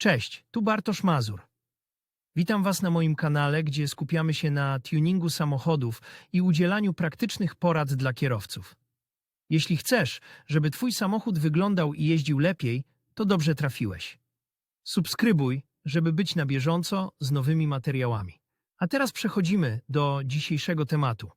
Cześć, tu Bartosz Mazur. Witam Was na moim kanale, gdzie skupiamy się na tuningu samochodów i udzielaniu praktycznych porad dla kierowców. Jeśli chcesz, żeby Twój samochód wyglądał i jeździł lepiej, to dobrze trafiłeś. Subskrybuj, żeby być na bieżąco z nowymi materiałami. A teraz przechodzimy do dzisiejszego tematu.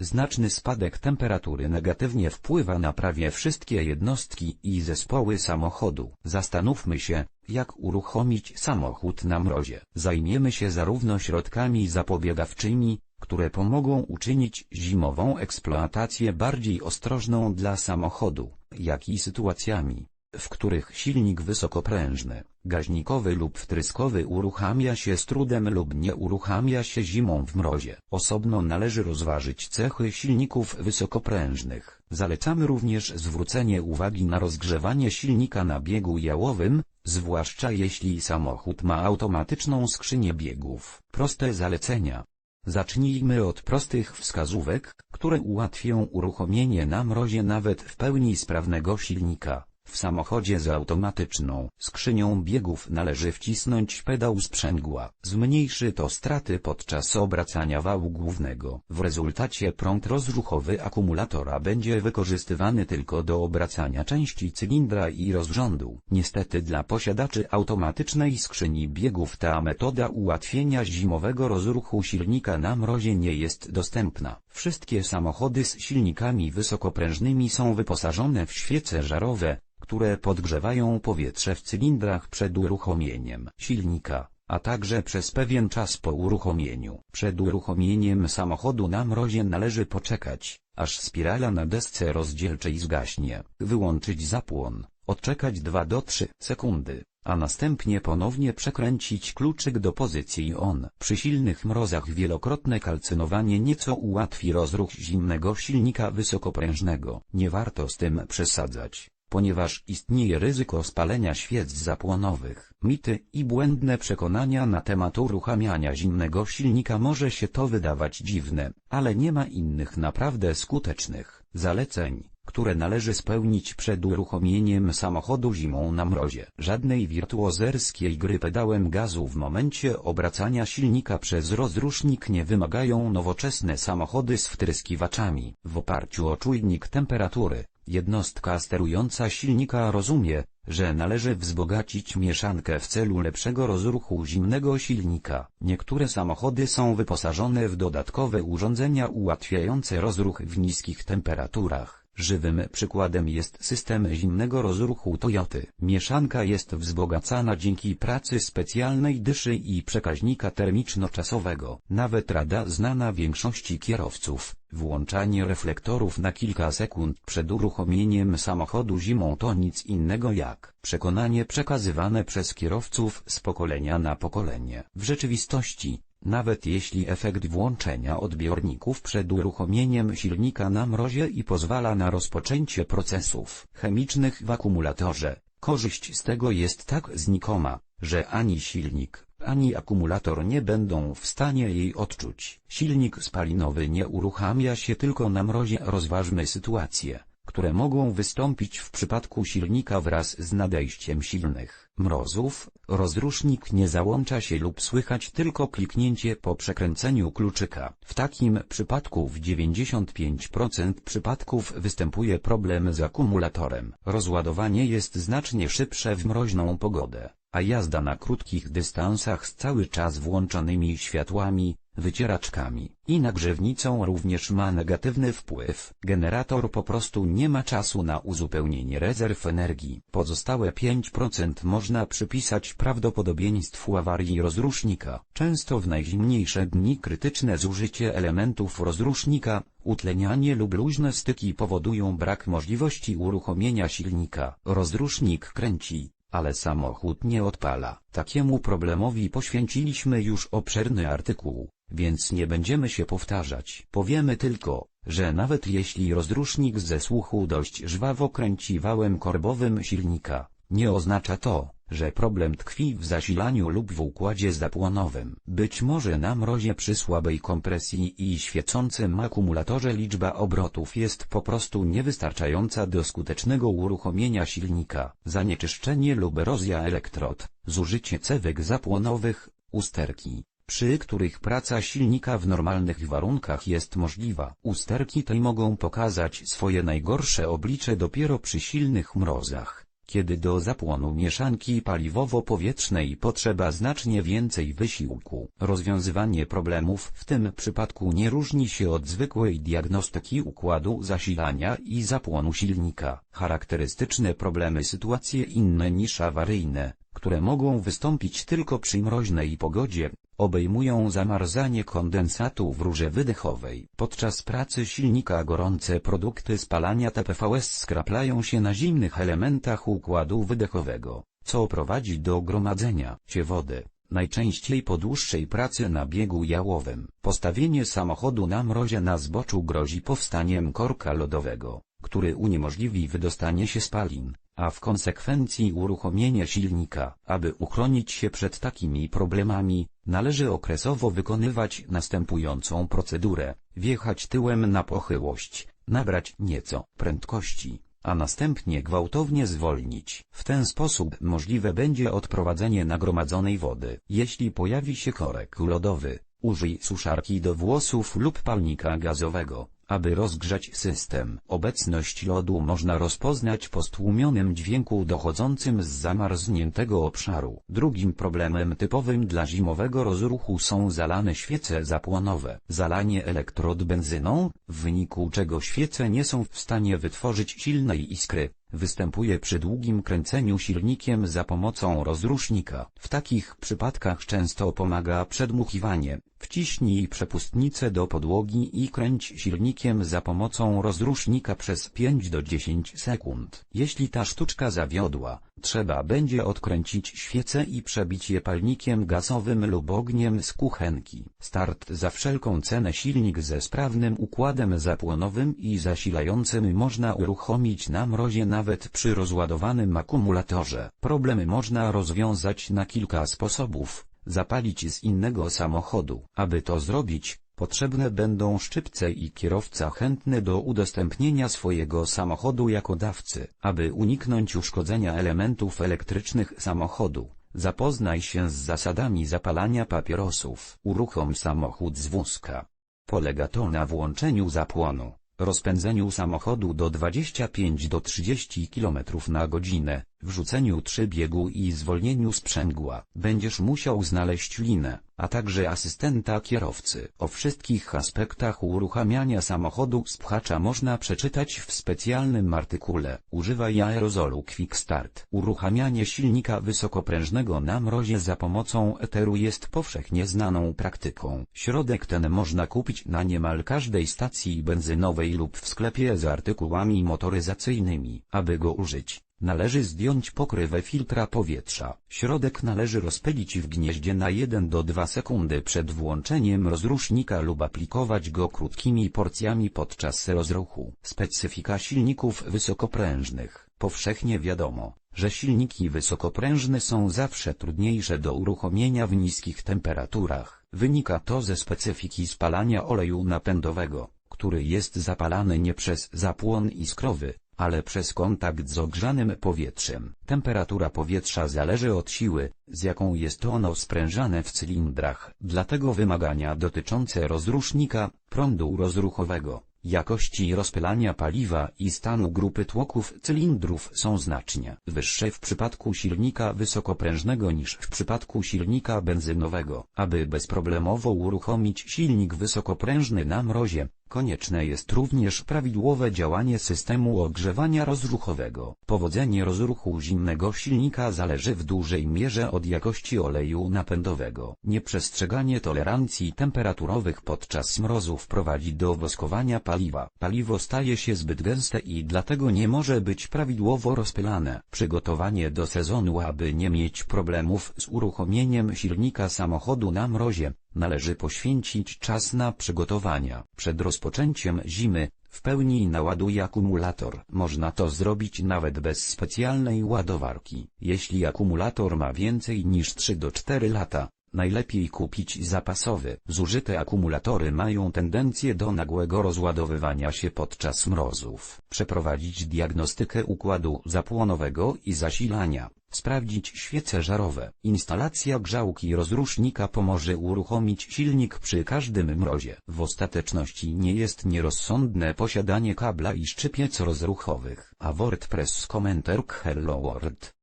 Znaczny spadek temperatury negatywnie wpływa na prawie wszystkie jednostki i zespoły samochodu. Zastanówmy się, jak uruchomić samochód na mrozie. Zajmiemy się zarówno środkami zapobiegawczymi, które pomogą uczynić zimową eksploatację bardziej ostrożną dla samochodu, jak i sytuacjami, w których silnik wysokoprężny, gaźnikowy lub wtryskowy uruchamia się z trudem lub nie uruchamia się zimą w mrozie. Osobno należy rozważyć cechy silników wysokoprężnych. Zalecamy również zwrócenie uwagi na rozgrzewanie silnika na biegu jałowym, zwłaszcza jeśli samochód ma automatyczną skrzynię biegów. Proste zalecenia. Zacznijmy od prostych wskazówek, które ułatwią uruchomienie na mrozie nawet w pełni sprawnego silnika. W samochodzie z automatyczną skrzynią biegów należy wcisnąć pedał sprzęgła. Zmniejszy to straty podczas obracania wału głównego. W rezultacie prąd rozruchowy akumulatora będzie wykorzystywany tylko do obracania części cylindra i rozrządu. Niestety dla posiadaczy automatycznej skrzyni biegów ta metoda ułatwienia zimowego rozruchu silnika na mrozie nie jest dostępna. Wszystkie samochody z silnikami wysokoprężnymi są wyposażone w świece żarowe, które podgrzewają powietrze w cylindrach przed uruchomieniem silnika, a także przez pewien czas po uruchomieniu. Przed uruchomieniem samochodu na mrozie należy poczekać, aż spirala na desce rozdzielczej zgaśnie, wyłączyć zapłon, odczekać 2 do 3 sekundy, a następnie ponownie przekręcić kluczyk do pozycji ON. Przy silnych mrozach wielokrotne kalcynowanie nieco ułatwi rozruch zimnego silnika wysokoprężnego. Nie warto z tym przesadzać ponieważ istnieje ryzyko spalenia świec zapłonowych. Mity i błędne przekonania na temat uruchamiania zimnego silnika może się to wydawać dziwne, ale nie ma innych naprawdę skutecznych zaleceń, które należy spełnić przed uruchomieniem samochodu zimą na mrozie. Żadnej wirtuozerskiej gry pedałem gazu w momencie obracania silnika przez rozrusznik nie wymagają nowoczesne samochody z wtryskiwaczami. W oparciu o czujnik temperatury, Jednostka sterująca silnika rozumie, że należy wzbogacić mieszankę w celu lepszego rozruchu zimnego silnika. Niektóre samochody są wyposażone w dodatkowe urządzenia ułatwiające rozruch w niskich temperaturach. Żywym przykładem jest system zimnego rozruchu Toyoty. Mieszanka jest wzbogacana dzięki pracy specjalnej dyszy i przekaźnika termiczno-czasowego. Nawet rada znana większości kierowców, włączanie reflektorów na kilka sekund przed uruchomieniem samochodu zimą to nic innego jak przekonanie przekazywane przez kierowców z pokolenia na pokolenie. W rzeczywistości, nawet jeśli efekt włączenia odbiorników przed uruchomieniem silnika na mrozie i pozwala na rozpoczęcie procesów chemicznych w akumulatorze, korzyść z tego jest tak znikoma, że ani silnik, ani akumulator nie będą w stanie jej odczuć. Silnik spalinowy nie uruchamia się tylko na mrozie. Rozważmy sytuację które mogą wystąpić w przypadku silnika wraz z nadejściem silnych mrozów, rozrusznik nie załącza się lub słychać tylko kliknięcie po przekręceniu kluczyka. W takim przypadku w 95% przypadków występuje problem z akumulatorem. Rozładowanie jest znacznie szybsze w mroźną pogodę, a jazda na krótkich dystansach z cały czas włączonymi światłami, wycieraczkami i nagrzewnicą również ma negatywny wpływ. Generator po prostu nie ma czasu na uzupełnienie rezerw energii. Pozostałe 5% można przypisać prawdopodobieństwu awarii rozrusznika. Często w najzimniejsze dni krytyczne zużycie elementów rozrusznika, utlenianie lub luźne styki powodują brak możliwości uruchomienia silnika. Rozrusznik kręci, ale samochód nie odpala. Takiemu problemowi poświęciliśmy już obszerny artykuł, więc nie będziemy się powtarzać. Powiemy tylko, że nawet jeśli rozrusznik ze słuchu dość żwawo kręci wałem korbowym silnika, nie oznacza to, że problem tkwi w zasilaniu lub w układzie zapłonowym. Być może na mrozie przy słabej kompresji i świecącym akumulatorze liczba obrotów jest po prostu niewystarczająca do skutecznego uruchomienia silnika. Zanieczyszczenie lub erozja elektrod, zużycie cewek zapłonowych, usterki, przy których praca silnika w normalnych warunkach jest możliwa. Usterki te mogą pokazać swoje najgorsze oblicze dopiero przy silnych mrozach, kiedy do zapłonu mieszanki paliwowo-powietrznej potrzeba znacznie więcej wysiłku. Rozwiązywanie problemów w tym przypadku nie różni się od zwykłej diagnostyki układu zasilania i zapłonu silnika. Charakterystyczne problemy sytuacje inne niż awaryjne, które mogą wystąpić tylko przy mroźnej pogodzie, obejmują zamarzanie kondensatu w rurze wydechowej. Podczas pracy silnika gorące produkty spalania TPVS skraplają się na zimnych elementach układu wydechowego, co prowadzi do gromadzenia się wody. Najczęściej po dłuższej pracy na biegu jałowym. Postawienie samochodu na mrozie na zboczu grozi powstaniem korka lodowego, który uniemożliwi wydostanie się spalin, a w konsekwencji uruchomienie silnika. Aby uchronić się przed takimi problemami, należy okresowo wykonywać następującą procedurę. Wjechać tyłem na pochyłość, nabrać nieco prędkości, a następnie gwałtownie zwolnić. W ten sposób możliwe będzie odprowadzenie nagromadzonej wody. Jeśli pojawi się korek lodowy, użyj suszarki do włosów lub palnika gazowego aby rozgrzać system. Obecność lodu można rozpoznać po stłumionym dźwięku dochodzącym z zamarzniętego obszaru. Drugim problemem typowym dla zimowego rozruchu są zalane świece zapłonowe. Zalanie elektrod benzyną, w wyniku czego świece nie są w stanie wytworzyć silnej iskry, występuje przy długim kręceniu silnikiem za pomocą rozrusznika. W takich przypadkach często pomaga przedmuchiwanie. Wciśnij przepustnicę do podłogi i kręć silnikiem za pomocą rozrusznika przez 5 do 10 sekund. Jeśli ta sztuczka zawiodła, trzeba będzie odkręcić świecę i przebić je palnikiem gazowym lub ogniem z kuchenki. Start za wszelką cenę silnik ze sprawnym układem zapłonowym i zasilającym można uruchomić na mrozie nawet przy rozładowanym akumulatorze. Problemy można rozwiązać na kilka sposobów zapalić z innego samochodu. Aby to zrobić, potrzebne będą szczypce i kierowca chętny do udostępnienia swojego samochodu jako dawcy. Aby uniknąć uszkodzenia elementów elektrycznych samochodu, zapoznaj się z zasadami zapalania papierosów. Uruchom samochód z wózka. Polega to na włączeniu zapłonu, rozpędzeniu samochodu do 25 do 30 km na godzinę, wrzuceniu trzybiegu i zwolnieniu sprzęgła. Będziesz musiał znaleźć linę, a także asystenta kierowcy. O wszystkich aspektach uruchamiania samochodu z pchacza można przeczytać w specjalnym artykule. Używaj aerozolu Quick Start. Uruchamianie silnika wysokoprężnego na mrozie za pomocą eteru jest powszechnie znaną praktyką. Środek ten można kupić na niemal każdej stacji benzynowej lub w sklepie z artykułami motoryzacyjnymi. Aby go użyć, Należy zdjąć pokrywę filtra powietrza. Środek należy rozpylić w gnieździe na 1 do 2 sekundy przed włączeniem rozrusznika lub aplikować go krótkimi porcjami podczas rozruchu. Specyfika silników wysokoprężnych. Powszechnie wiadomo, że silniki wysokoprężne są zawsze trudniejsze do uruchomienia w niskich temperaturach. Wynika to ze specyfiki spalania oleju napędowego, który jest zapalany nie przez zapłon iskrowy, ale przez kontakt z ogrzanym powietrzem. Temperatura powietrza zależy od siły, z jaką jest ono sprężane w cylindrach. Dlatego wymagania dotyczące rozrusznika, prądu rozruchowego, jakości rozpylania paliwa i stanu grupy tłoków cylindrów są znacznie wyższe w przypadku silnika wysokoprężnego niż w przypadku silnika benzynowego. Aby bezproblemowo uruchomić silnik wysokoprężny na mrozie, Konieczne jest również prawidłowe działanie systemu ogrzewania rozruchowego. Powodzenie rozruchu zimnego silnika zależy w dużej mierze od jakości oleju napędowego. Nieprzestrzeganie tolerancji temperaturowych podczas mrozów prowadzi do woskowania paliwa. Paliwo staje się zbyt gęste i dlatego nie może być prawidłowo rozpylane. Przygotowanie do sezonu aby nie mieć problemów z uruchomieniem silnika samochodu na mrozie, należy poświęcić czas na przygotowania. Przed rozpoczęciem zimy, w pełni naładuje akumulator. Można to zrobić nawet bez specjalnej ładowarki. Jeśli akumulator ma więcej niż 3 do 4 lata, najlepiej kupić zapasowy. Zużyte akumulatory mają tendencję do nagłego rozładowywania się podczas mrozów. Przeprowadzić diagnostykę układu zapłonowego i zasilania. Sprawdzić świece żarowe. Instalacja grzałki rozrusznika pomoże uruchomić silnik przy każdym mrozie. W ostateczności nie jest nierozsądne posiadanie kabla i szczypiec rozruchowych. A WordPress Commenter Hello World